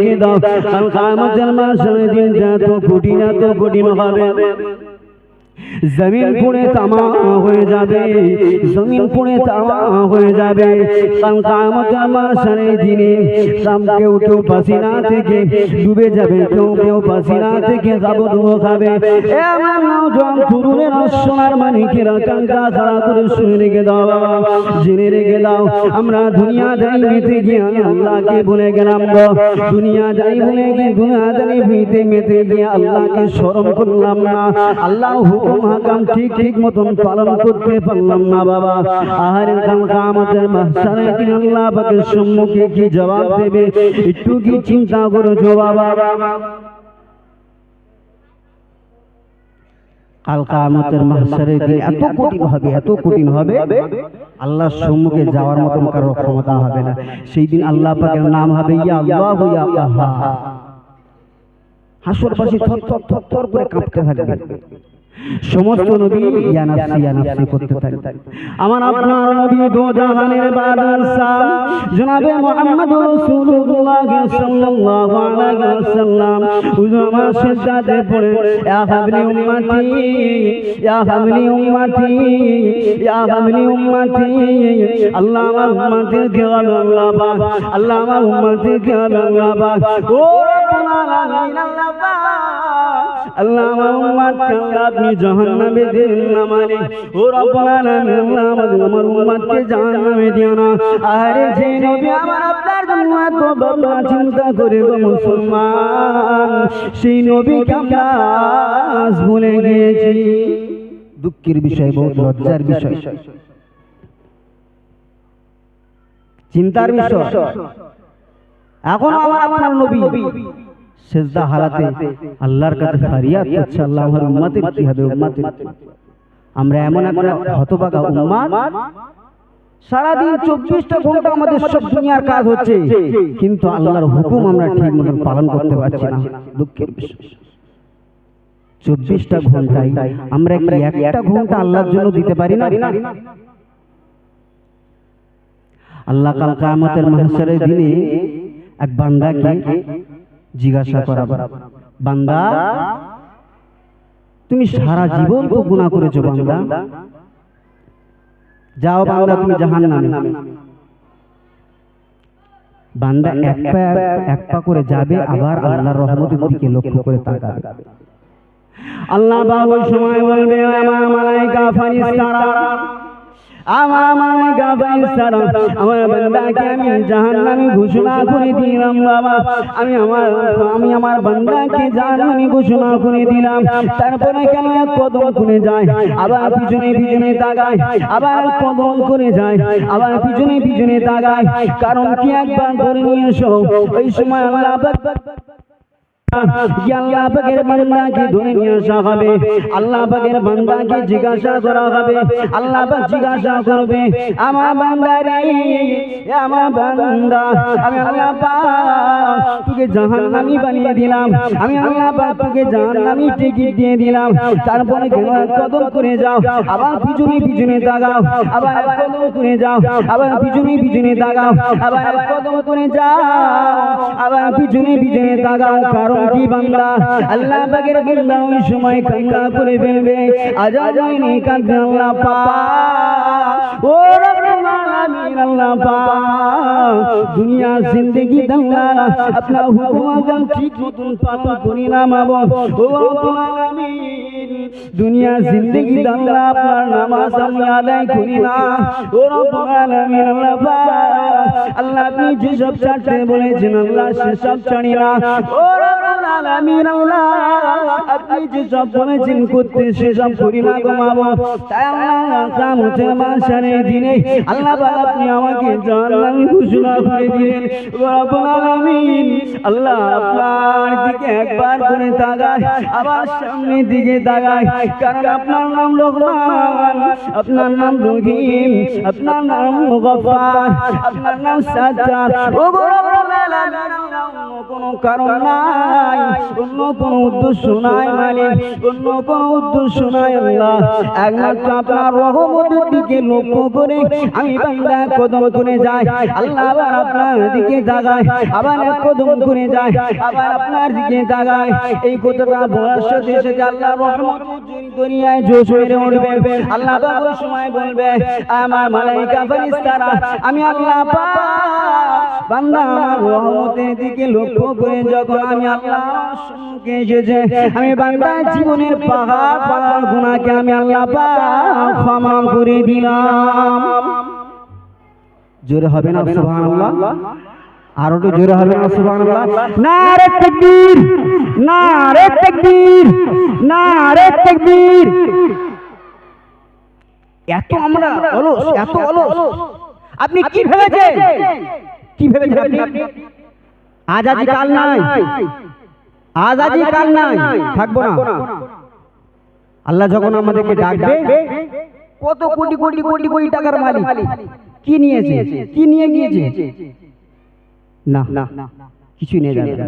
রেখে দাও? কাল কামতের মাসের দিনটা তো কঠিন এত কঠিন হবে জমিন পুড়ে তামা হয়ে যাবে। জমিন পুড়ে তামা হয়ে যাবে। মাসের দিনে। সাম কেউ কেউ পাসিনা থেকে। ডুবে যাবে কেউ কেউ পাসিনা থেকে যাব ডুবো খাবে। আমার নওজোয়ান তরুণের সোনার মানিকেরা কাঙ্কা করে শুনে রেখে দাও বাবা। জেনে রেখে দাও। আমরা দুনিয়া যাই মেতে গিয়ে আমি আল্লাহকে বলে গেলাম গো। দুনিয়া যাই বলে গিয়ে দুনিয়া যাই মেতে মেতে গিয়ে আল্লাহকে স্মরণ করলাম না। আল্লাহ হুকুম আল্লাহ সম্মুখে কি জবাব দেবে? একটু কি চিন্তা করেছ বাবা? এত কঠিন হবে, এত কঠিন হবে? আল্লাহর সম্মুখে যাওয়ার মতন কারও ক্ষমতা হবে না। সেই দিন আল্লাহ পাকের নাম হবে ইয়া আল্লাহ হাসরবাসী থর থর থর থর করে কাঁপতে থাকবে। সমস্ত নবী ইয়া নাফসি ইয়া নাফসি করতে থাকে আমার আপনার নবী দো জাহানের বাদশাহ জনাবে মুহাম্মদ রাসূলুল্লাহ সাল্লাল্লাহু আলাইহি ওয়াসাল্লাম। উজমা সিজদাতে পড়ে ইয়া হাবলি উম্মতি ইয়া হাবলি উম্মতি ইয়া হাবলি উম্মতি আল্লাহ আমার উম্মতের কে আল্লাহ পাক আল্লাহ আমার উম্মতের কে আল্লাহ পাক। ও রব্বুল আলামিন আল্লাহ পাক। আল্লাহ আমার না মানে। আল্লাহ আমার নবী আমার চিন্তা করে মুসলমান, সেই নবীকে আমরা ভুলে গিয়েছি। দুঃখের বিষয়, বহুত লজ্জার বিষয়। চিন্তার বিষয়। এখন আমার আপনার নবী। সেজদা হালাতে আল্লাহর কাছে ফারিয়াদ করছে আল্লাহ আমার উম্মতের কি হবে উম্মতের। আমরা এমন একটা হতবাগা উম্মাদ, সারাদিন চব্বিশটা ঘণ্টা আমাদের সব দুনিয়ার কাজ হচ্ছে, কিন্তু আল্লাহর হুকুম আমরা ঠিক মতন পালন করতে পারছি না, দুঃখের বিষয়। চব্বিশটা ঘন্টায় আমরা একটা ঘণ্টা আল্লাহর জন্য দিতে পারি না? আল্লাহ কাল কামতের মাহসারের দিনে এক বান্দাকে জিজ্ঞাসা করা বান্দা তুমি সারা জীবন তো গুণা করেছ বান্দা। যাও বান্দা তুমি জাহান নামে বান্দা এক পা এক পা করে যাবে আবার আল্লাহর রহমতের দিকে লক্ষ্য করে তাকাবে। আল্লাহ বাবু সময় বলবে আমার মালাইকা ফারিস্তারা আমার মালিকা ফারিস্তারা আমার বান্দাকে আমি জাহান্নামে ঘোষণা করে দিলাম, বাবা। আমি আমার আমি আমার বান্দাকে জাহান্নামে ঘোষণা করে দিলাম। তারপরে কেন এক কদম করে যায়, আবার পিছনে পিছনে তাকায়, আবার কদম করে যায়, আবার পিছনে পিছনে তাকায়। কারণ কি একবার ধরে নিয়ে এসো, ওই সময় আমার পাক আমি তোকে টিকিট দিয়ে দিলাম। তারপরে কেন করে যাও, আবার পিছনে পিছনে তাকাও, আবার কদম করে যাও, আবার পিছনে পিছনে তাকাও, আবার কদম করে যাও, আবার পিছনে পিছনে তাকাও, কারণ কি বাংলা, আল্লাহ পাকের বান্দা ওই সময় কান্না করে ফেলবে। আজা যায়নি কাঁদবে আল্লাহ পা ও রব্বুল আলামিন, আল্লাহ পা দুনিয়া জিন্দেগি দাঙ্গা আপনার হুকুম আজম ঠিক মতন পালন করি না মাবো ও রব্বুল আলামিন। দুনিয়া জিন্দগি দাঙ্গা আপনার নামাজ আমি আদায় করি না। ও রব্বুল আলামিন, আল্লাহ আল্লাহ আপনি যেসব ছাড়তে বলেছেন, আল্লাহ সেসব ছাড়ি না। ও রব্বুল আলামিন, আল্লাহ আপনি বলেছেন করতে সেসব করি না গো মামা তাই আল্লাহ কামতের মাসারে দিনে আল্লাহ আপনি আমাকে ঘোষণা করে দিলেন। আলামিন। আল্লাহ আপনার দিকে একবার করে তাকায়। আবার সামনের দিকে তাকায়। কারণ আপনার নাম লোকমান আপনার নাম রহিম আপনার নাম গফার আপনার নাম সাজ্জাদ। ও গো রব্বুল আলামিন কোনো কারণ নাই। অন্য কোনো উদ্দেশ্য নাই। মালিক অন্য কোনো উদ্দেশ্য নাই আল্লাহ। একমাত্র আপনার রহমতের দিকে লক্ষ্য করে আমি বান্দা কদম করে যাই। আল্লাহ আবার আপনার দিকে দাগায় আবার এক কদম করে যায় আবার আপনার দিকে দাগায় এই কথাটা বলার সাথে সাথে আল্লাহ রহমত দুনিয়ায় জোশ হয়ে উঠবে। আল্লাহ পাক সময় বলবে আমার মালাইকা ফেরেশতারা আমি আল্লাহ বান্দা আমার রহমতের দিকে লক্ষ্য করে যখন আমি আল্লাহ সম্মুখে এসেছে আমি জীবনের পাহাড় পাহাড় গুণাকে আমি আল্লাহ ক্ষমা করে দিলাম। জোরে হবে না সুবহানাল্লাহ? আর একটু জোরে হবে না সুবহানাল্লাহ? তাকবীর তাকবীর তাকবীর। এত আমরা অলস এত অলস। আপনি কি ভেবেছেন? কি ভেবেছেন আপনি? আজ আজ কাল নাই। আজ আজ কাল নাই থাকব না। আল্লাহ যখন আমাদেরকে ডাকবে কত কোটি কোটি কোটি কোটি টাকার মালিক। কি নিয়েছে? কি নিয়ে গিয়েছে না না কিছু নিয়ে যাবে না।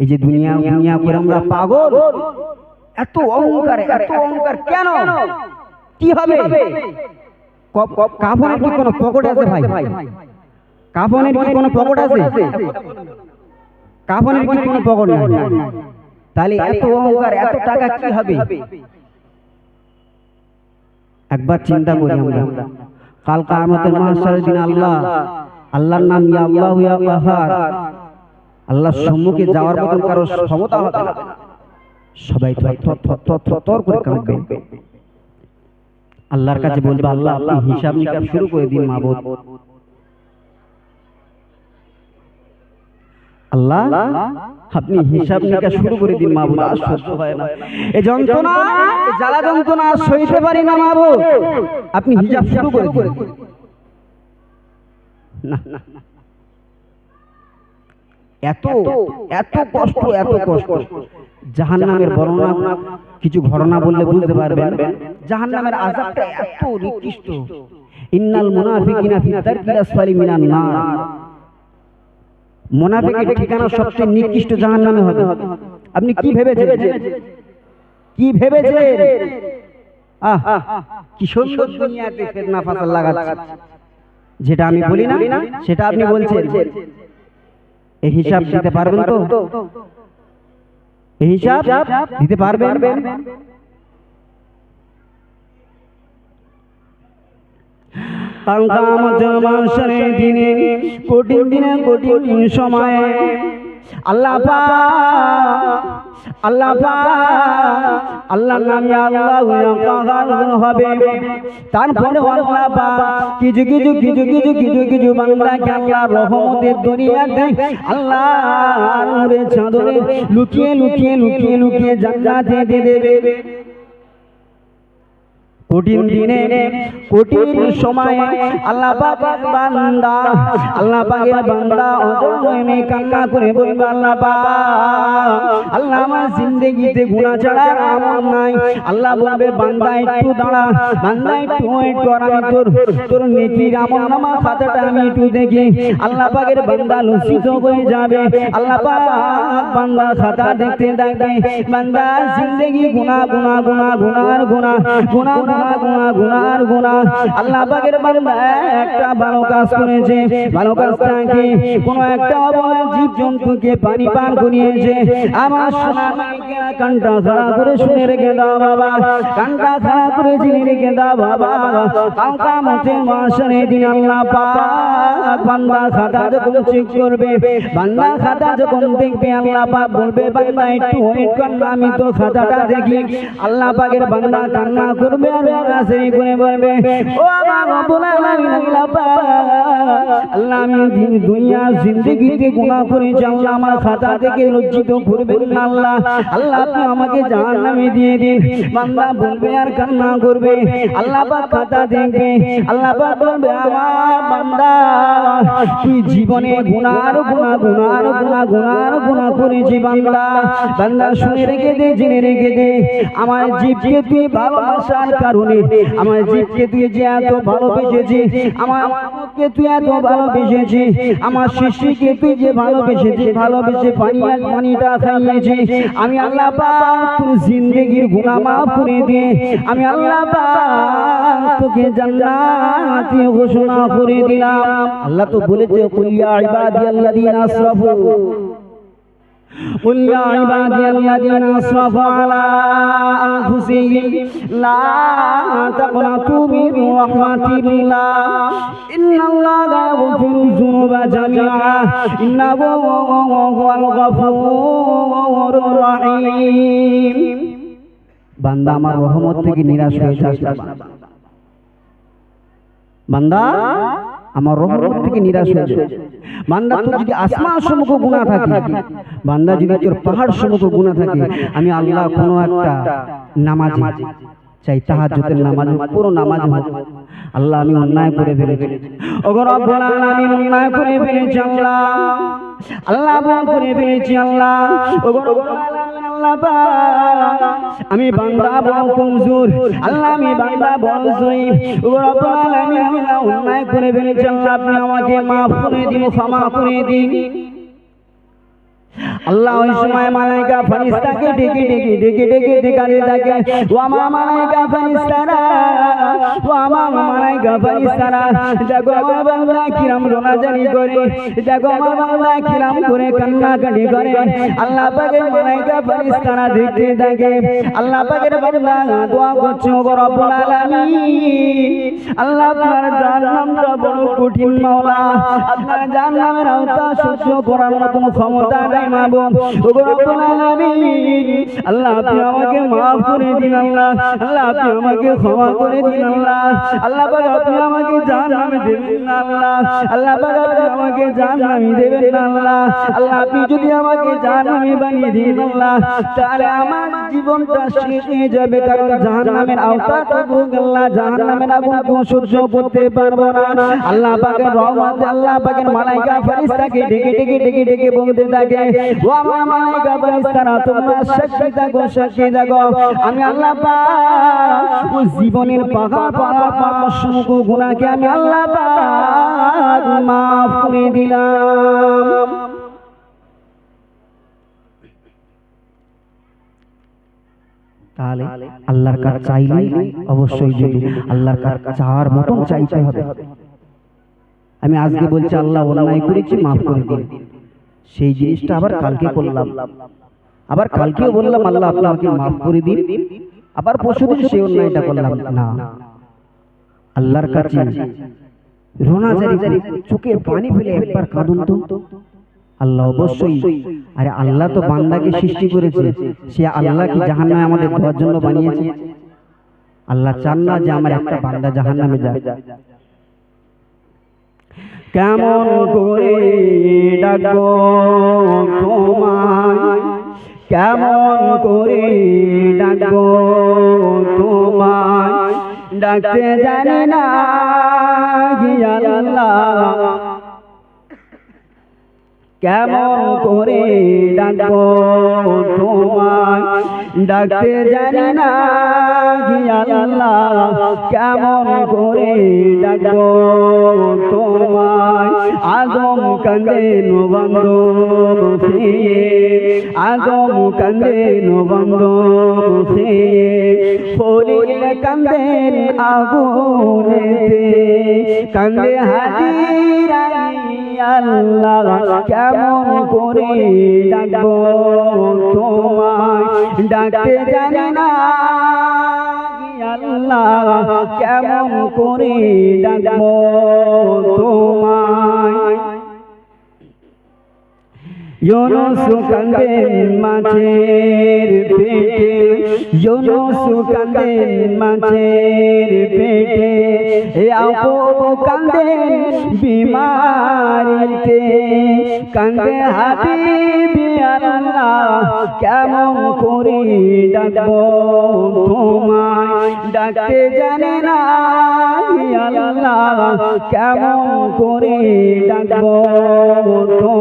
এই যে দুনিয়া দুনিয়া করে আমরা পাগল। এত অহংকার এত অহংকার কেন? কি হবে? কাফনের কি কোনো পকেট আছে ভাই? কাফনের কি কোনো পকেট আছে? কাফনের কি কোনো পকেট নাই। তাহলে এত অহংকার এত টাকা কি হবে? একবার চিন্তা করি আমরা। কাল কামতের মাহশারের দিন আল্লাহ আল্লাহর নাম ইয়া আল্লাহ ইয়া কাহার আল্লাহর সম্মুখে যাওয়ার মতন কারও ক্ষমতা হবে না। সবাই থর করে কাঁদবে। আল্লাহর কাছে বলবে আল্লাহ আপনি হিসাব নিকাশ শুরু করে দিন মাবুদ। আল্লাহ আপনি হিসাব নিকাশ শুরু করে দিন মাবুদ আর সহ্য হয় না এই যন্ত্রণা জ্বালা যন্ত্রণা সইতে পারি না মাবুদ আপনি হিসাব শুরু করে দিন না। এত এত কষ্ট এত কষ্ট জাহান নামের বর্ণনা কিছু ঘটনা বললে বুঝতে পারবেন জাহান নামের আযাবটা এত নিকৃষ্ট ইন্নাল মুনাফিকিনা ফি তারকিল আসফালি মিনান নার মুনাফিকের ঠিকানা সবচেয়ে নিকৃষ্ট জাহান নামে হবে। আপনি কি ভেবেছেন? কি ভেবেছেন? আহ কি সুন্দর দুনিয়াতে ফেতনা ফাসাদ লাগাচ্ছে। যেটা আমি বলি না সেটা আপনি বলছেন। এই হিসাব দিতে পারবেন তো? এই হিসাব দিতে পারবেন? মাসের দিনে কঠিন দিনে কঠিন সময়ে আল্লাহ আল্লাহ আল্লাহ নামে আল্লাহ হবে। তারপরে আল্লাহ কিছু কিছু কিছু কিছু কিছু কিছু বাংলাকে আল্লাহ রহমতের দুনিয়াতে আল্লাহ চাদরে লুকিয়ে লুকিয়ে লুকিয়ে লুকিয়ে জান্নাতে দিয়ে দেবে। কঠিন দিনে, কঠিন সময়ে আল্লাহ পাকের বান্দা, আল্লাহ পাকের বান্দা অজমে কান্না করে বলবে, আল্লাহ পাক, আল্লাহ আমার জিন্দেগিতে গুনাহ ছাড়া আমল নাই। আল্লাহ বলবে, বান্দা, একটু দাঁড়া, বান্দা, একটু ওয়েট কর, আমি তোর তোর নেকির আমল নামা খাতাটা আমি একটু দেখি। আল্লাহ পাকের বান্দা লজ্জিত হয়ে যাবে। আল্লাহ পাক বান্দা খাতা দেখতে দেখতে বান্দা, জিন্দেগি গুনাহ গুনাহ গুনাহ গুনার গুনাহ গুনাহ গুনাহ গুনাহ গুনার আল্লাহ পাকের বান্দা একটা ভালো কাজ করেছে, ভালো কাজটা কি? কোন একটা অবলা জীব জন্তুকে পানি পান করিয়েছে। আমার সোনা কানটা খাড়া করে শুনে রেখে দাও বাবা। খাড়া করে জেনে রেখে দাও বাবা। কালকা মতে দিন আল্লাহ পাক বান্দা খাতা যখন চেক করবে, বান্দা খাতা যখন দেখবে, আল্লাহ পাক বলবে, বান্দা একটু ওয়েট কর আমি তো খাতাটা দেখি। আল্লাহ পাকের বান্দা কান্না করবে আর আমার জীবনে গুনার গুনাহ গুনার গুনাহ গুনার গুনাহ করেছি বান্দা। বান্দা শুনে রেখে দে, জেনে রেখে দে, আমার জীবকে তুই ভালোবাসার কারণে কারণে আমার জীবকে তুই যে এত ভালোবেসেছি আমার মুখকে তুই এত ভালোবেসেছি আমার শিশুকে তুই যে ভালোবেসেছি ভালোবেসে পানি আর পানিটা খাইয়েছি আমি আল্লাহ পাক তোর জিন্দগির গুনাহ মাফ করে দিয়ে আমি আল্লাহ পাক তোকে জান্নাতি ঘোষণা করে দিলাম। আল্লাহ তো বলেছে কুলিয়া ইবাদিয়াল্লাযিনা আসরাফু قل يا عبادي الذين اسرفوا على انفسهم لا تقنطوا من رحمة الله ان الله لا يغفر الذنوب جميعا انه هو الغفور الرحيم বান্দা আমার রহমত থেকে নিরাশ হয়ে যাস না বান্দা আমার রহমত থেকে নিরাশ হয়ে যায়। বান্দা তোর যদি আসমান সম্মুখ গুণা থাকে বান্দা যদি তোর পাহাড় সম্মুখ গুণা থাকে আমি আল্লাহ কোনো একটা নামাজ। চাই তাহাজ্জুদের নামাজ পুরো নামাজ আল্লাহ আমি অন্যায় করে ফেলেছি। ওগো রব্বুল আলামিন অন্যায় করে ফেলেছি আল্লাহ। আল্লাহ করে ফেলেছি আল্লাহ। ওগো রব্বুল আলামিন। আমি বান্দা বড় কমজোর, আল্লাহ আমি বান্দা বড় ওগো রব্বুল আলামিন, আল্লাহ অন্যায় করে ফেলেছি আল্লাহ আপনি আমাকে মাফ করে দিন, ক্ষমা করে দিন। আল্লাহ ওই সময় মালাইকা ফেরেশতাকে ডেকে ডেকে ডেকে ডেকে ডেকাতে থাকে। ও মালাইকা ফেরেশতারা ও মালাইকা ফেরেশতারা। দেখো আমার কিরাম রোনাজারি করে। দেখো আমার কিরাম করে কান্নাকাটি করে। আল্লাহ পাকের মালাইকা দেখতে থাকে। আল্লাহ পাকের বান্দা দোয়া করছে ও রব্বুল আলামিন। আল্লাহ আপনার জাহান্নামটা বড় কঠিন মাওলা। আপনার জাহান্নামের আওতা সহ্য করার মতন ক্ষমতা নাই। আল্লাহ আমাকে করে দিন আল্লাহ। আল্লাহ আমাকে ক্ষমা করে দিন আল্লাহ। আল্লাহ আমাকে দেবেন আল্লাহ। আল্লাহ আমাকে দেবেন আল্লাহ। আল্লাহ আপনি যদি আমাকে বানিয়ে দিন আল্লাহ, তাহলে আমার জীবনটা শেষ হয়ে যাবে, কারণ জাহান্নামের আল্লাহ জাহান্নামের আগুনকে সহ্য করতে পারব না। আল্লাহ পাকের আল্লাহ পাকের মালাইকা ফেরেশতাকে ডেকে ডেকে ডেকে ডেকে বলতে থাকে আমি আল্লাহ জীবনের গুণাকে আমি আল্লাহ মাফ করে দিলাম। তাহলে আল্লাহর কাছে চাইলে অবশ্যই যদি আল্লাহর কাছে চাওয়ার মতন চাইতে হবে। আমি আজকে বলছি, আল্লাহ অন্যায় করেছি, মাফ করে দিন। সেই জিনিসটা আবার কালকে করলাম। আবার কালকেও বললাম আল্লাহ আপনি আমাকে মাফ করে দিন। আবার পরশুদিন সেই অন্যায়টা করলাম। না। আল্লাহর কাছে রোনা জারি জারি চোখের পানি ফেলে একবার কাঁদুন তো। আল্লাহ অবশ্যই। আরে আল্লাহ তো বান্দাকে সৃষ্টি করেছে। সে আল্লাহ কি জাহান্নামে আমাদের জন্য বানিয়েছে। আল্লাহ চান না যে আমার একটা বান্দা জাহান্নামে যায় কেমন করে ডাকবো তোমায়? কেমন করে ডাকবো তোমায়? ডাকতে জানি না কেমন করে ডাকবো তোমায়? ডাকতে জানি না আল্লাহ। কেমন করে ডাকবো আদম কান্দে নবন্দ আদম কান্দে নবন্দ ফরিল কান্দেন আগুনেতে কান্দে হাজিরাই আল্লাহ, কেমন করে ডাকবো তোমায়? ডাকতে জানি না আল্লাহ, কেমন করে ডাকবো তোমায়? ইউনুস কান্দেন মাছের পেটে ইউনুস কান্দেন মাছের পেটে ইয়াকুব কান্দেন বিমারিতে কান্দে হাবিবি আল্লাহ, কেমন করে ডাকবো তোমায়? ডাকতে জানে না আল্লাহ, কেমন ডাকবো তোমায়?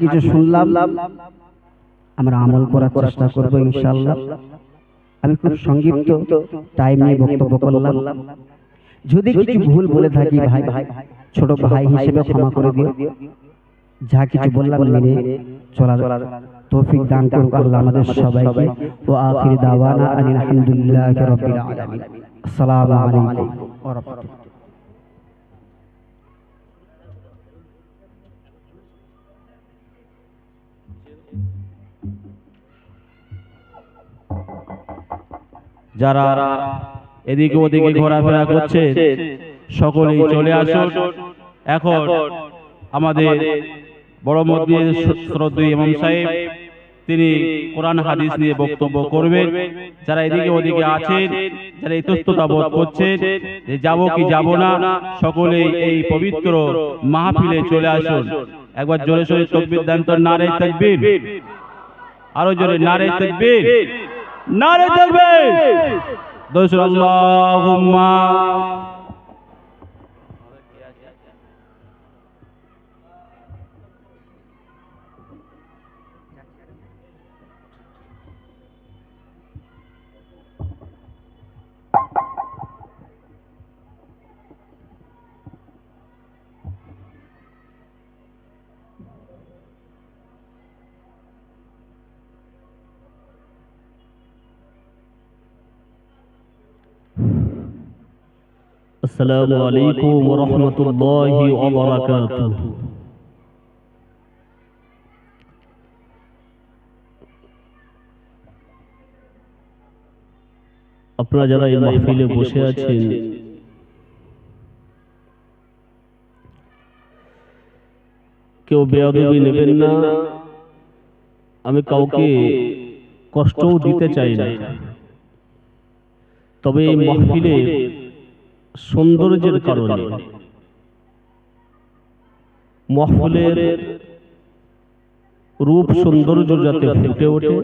কিছু শুনলাম আমরা আমল করার চেষ্টা করব ইনশাআল্লাহ। আমি খুব সংক্ষিপ্ত টাইম নিয়ে বক্তব্য করলাম। যদি কিছু ভুল বলে থাকি ভাই ভাই ছোট ভাই হিসেবে ক্ষমা করে দিও। যা কিছু বললাম মেনে চলার তৌফিক দান করুক আল্লাহ আমাদের সবাইকে। ও আখির দাওয়ানা আলহামদুলিল্লাহি রাব্বিল আলামিন। আসসালামু আলাইকুম। ওয়া রাহমাতুল্লাহ যারা এদিকে ওদিকে ঘোরাফেরা করছে সকলেই চলে আসুন। এখন আমাদের বড় মসজিদের শ্রদ্ধেয় ইমাম সাহেব তিনি কোরআন হাদিস নিয়ে বক্তব্য করবেন। যারা এদিকে ওদিকে আছেন যারা ইতস্ততা বোধ করছেন যে যাব কি যাব না সকলেই এই পবিত্র মাহফিলে চলে আসুন। একবার জোরে সোরে তকবির দেন তো নারে তকবীর। আরও জোরে নারে তকবীর। নারে তকবীর দোসর السلام عليكم ورحمة الله وبركاته আপনারা যারা এই মাহফিলে বসে আছেন কেউ বেয়াদবি নেবেন না। আমি কাউকে কষ্টও দিতে চাই না। তবে এই মাহফিলে সৌন্দর্যের কারণে। মহফলের রূপ সৌন্দর্য যাতে ফুটে ওঠে।